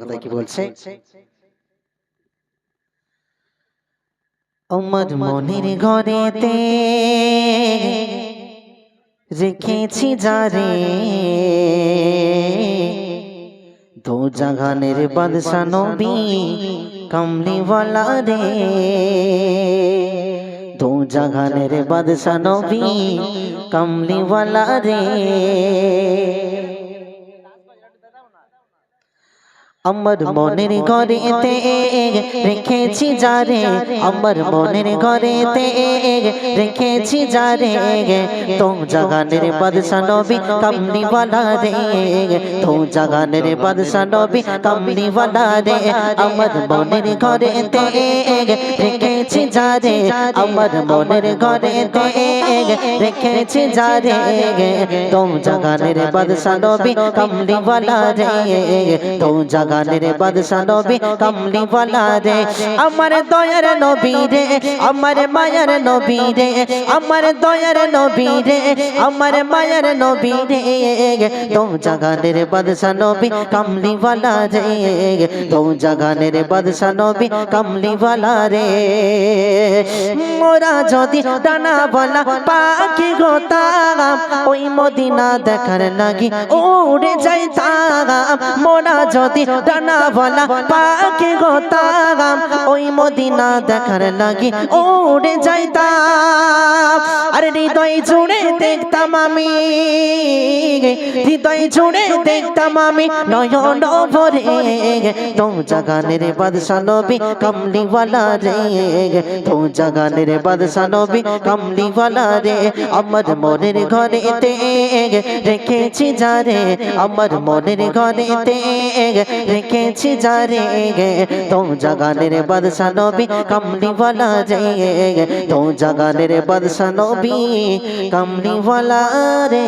কথা কি বলছে? আমার মনের ঘরেতে রেখেছি যারে। দো জাগানের বাদশা নবী কমলিওয়ালা রে দো জাগানের বাদশা নবী কমলিওয়ালা রে আমার মনের ঘরেতে রেখেছি যারে আমার মনের ঘরেতে রেখেছি যারে তো জাগানের বাদশা নবী কামলিওয়ালা রে তো জাগানের বাদশা নবী কামলিওয়ালা রে আমার মনের ঘরেতে রেখেছি যারে আমার মনের ঘরেতে রেখেছি যারে তো জাগানের বাদশা নবী কামলিওয়ালা রে তো জাগানের বাদশা নবী কামলিওয়ালা রে। আমার দয়ার নবী রে, আমার মায়ার নবী রে, আমার দয়ার নবী রে, আমার মায়ার নবী রে। তো জাগানের বাদশা নবী কামলিওয়ালা রে। তো জাগানের বাদশা নবী কামলিওয়ালা রে। মোরা যদি ডানা বলা পাখি গোতাম, ওই মদিনা দেখার লাগি উড়ে যাইতাম। মোরা যদি ডানা বলা পাখি গোতাম ওই মদিনা দেখার লাগি উড়ে যাইতাম। আরে হৃদয় জুড়ে দেখতাম আমি। হৃদয় জুড়ে দেখতাম আমি নয়ন ভরে। তো জাগানের বাদশা নবী কমলিওয়ালা রে। তো জাগানের বাদশা নবী কমলিওয়ালা রে। আমার মনের ঘরেতে রেখেছি যারে আমার মনের ঘরেতে রেখেছি যারে তো জাগানের বাদশা নবী কমলিওয়ালা রে। তো জাগানের বাদশা নবী কমলিওয়ালা রে।